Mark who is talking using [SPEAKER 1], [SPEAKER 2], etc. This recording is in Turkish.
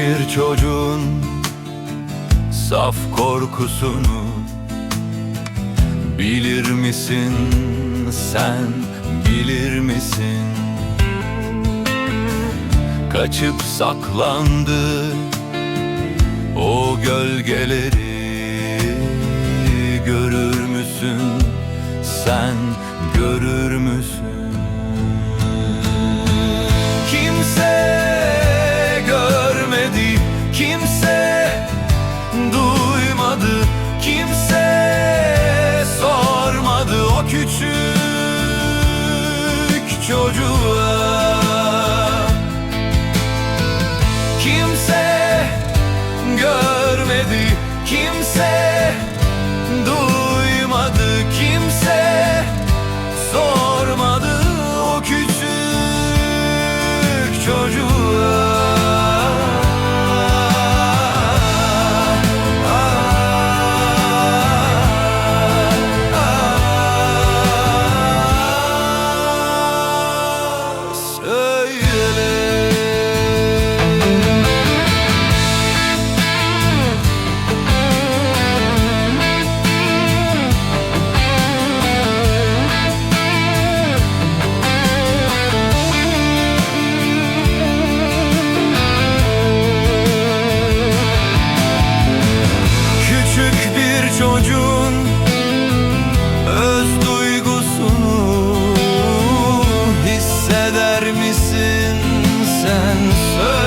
[SPEAKER 1] Bir çocuğun saf korkusunu Bilir misin sen bilir misin? Kaçıp saklandı o gölgeleri Görür müsün sen görür küçük çocuğa Kimse görmedi kimse duymadı kimse sormadı o küçük çocuğa answer